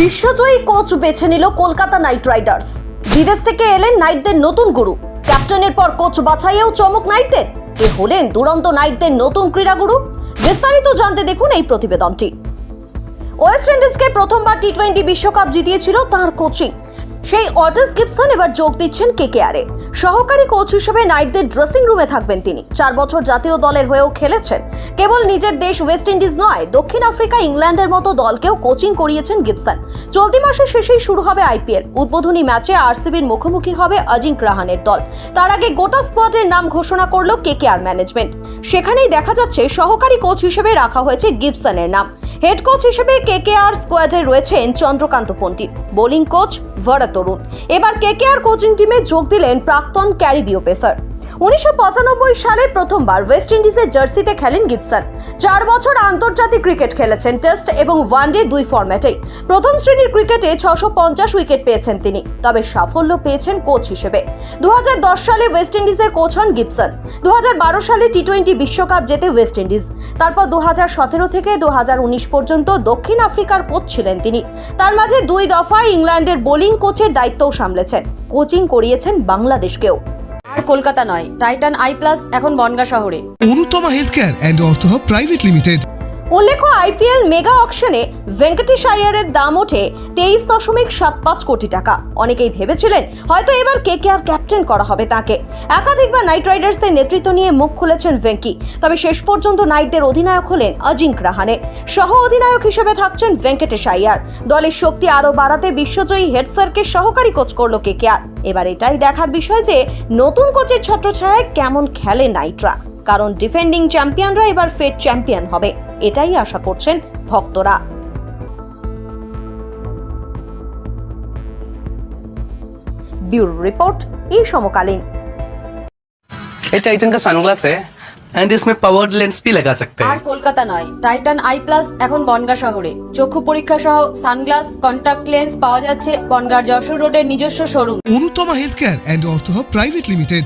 বিশ্বজয়ী coach বেছে নিল Kolkata night Riders. বিদেশ থেকে এলেন নাইটদের নতুন গুরু। ক্যাপ্টেনের পর কোচ বাছাইয়েও চমক নাইটদের। কে হলেন দুরন্ত নাইটদের নতুন ক্রীড়াগুরু? বিস্তারিত জানতে দেখুন এই প্রতিবেদনটি। ওয়েস্ট ইন্ডিজকে প্রথমবার টি টোয়েন্টি বিশ্বকাপ জিতিয়েছিল তাঁর কোচিং। সেই অটিস গিবসন এবার যোগ দিচ্ছেন কেকেআরে। সহকারী কোচ হিসেবে নাইটদের ড্রেসিং রুমে থাকবেন তিনি। চার বছর জাতীয় দলের হয়েও খেলেছেন। কেবল নিজের দেশ ওয়েস্ট ইন্ডিজ নয়, দক্ষিণ আফ্রিকা, ইংল্যান্ডের মতো দলকেও কোচিং করিয়েছেন গিবসন। চলতি মাসের শেষেই শুরু হবে আইপিএল। উদ্বোধনী ম্যাচে আরসিবির মুখোমুখি হবে অজিঙ্ক রাহানের দল। তার আগে গোটা স্পটের নাম ঘোষণা করল কেকেআর ম্যানেজমেন্ট। সেখানেই দেখা যাচ্ছে সহকারী কোচ হিসেবে রাখা হয়েছে গিবসনের নাম। হেড কোচ হিসেবে কেকেআর স্কোয়াডে রয়েছেন চন্দ্রকান্ত পন্ডিত বোলিং কোচ ভরা তরুণ এবার কেকেআর কোচিং টিমে যোগ দিলেন প্রাক্তন ক্যারিবীয় পেসার উনিশশো পঁচানব্বই সালে প্রথমবার ওয়েস্ট ইন্ডিজের জার্সিতে খেলেন গিবসন। চার বছর আন্তর্জাতিক ক্রিকেট খেলেছেন টেস্ট এবং ওয়ানডে দুই ফরম্যাটেই। প্রথম শ্রেণির ক্রিকেটে ছশো পঞ্চাশ উইকেট পেয়েছেন তিনি, তবে সাফল্য পেয়েছেন কোচ হিসেবে। দু হাজার দশ সালে ওয়েস্ট ইন্ডিজের কোচ হন গিবসন। দুহাজার বারো সালে টি টোয়েন্টি বিশ্বকাপ জেতে ওয়েস্ট ইন্ডিজ। তারপর দু হাজার সতেরো থেকে দু হাজার উনিশ পর্যন্ত দক্ষিণ আফ্রিকার কোচ ছিলেন তিনি। তার মাঝে দুই দফায় ইংল্যান্ডের বোলিং কোচের দায়িত্বও সামলেছেন। কোচিং করিয়েছেন বাংলাদেশকেও। কলকাতা নয় টাইটান আই প্লাস এখন বনগা শহরে। Anutama health care and ortho private limited. উল্লেখ্য, আইপিএল মেগা অকশনে ভেঙ্কটেশ আয়ারের দাম ওঠে তেইশ দশমিক সাত পাঁচ কোটি টাকা। অনেকেই ভেবেছিলেন, হয়তো এবার কে কে আর ক্যাপ্টেন করা হবে তাকে। একাধিকবার নাইট রাইডার্সদের নেতৃত্ব নিয়ে মুখ খুলেছেন ভেঙ্কি। তবে শেষ পর্যন্ত নাইটদের অধিনায়ক হলেন অজিঙ্ক রাহানে। সহ অধিনায়ক হিসেবে থাকছেন ভেঙ্কটেশ আয়ার দলের শক্তি আরও বাড়াতে বিশ্বজয়ী হেড স্যারকে সহকারী কোচ করল কে কে আর। এবার এটাই দেখার বিষয় যে নতুন কোচের ছত্রছায়ায় কেমন খেলে নাইটরা। কারণ ডিফেন্ডিং চ্যাম্পিয়নরা এবার ফের চ্যাম্পিয়ন হবে। এটাই আশা করছেন ভক্তরা ব্যুরো রিপোর্ট এই সমকালীন ये टाइटन का सनग्लास है एंड इसमें पावर्ड लेंस भी लगा सकते আর हैं কলকাতা নয় টাইটান আই প্লাস এখন বনগা শহরে চক্ষু পরীক্ষা সহ সানগ্লাস কন্টাক্ট লেন্স পাওয়া যাচ্ছে বনগার যশোর রোডের নিজস্ব showroom Anutama health care and Artha private limited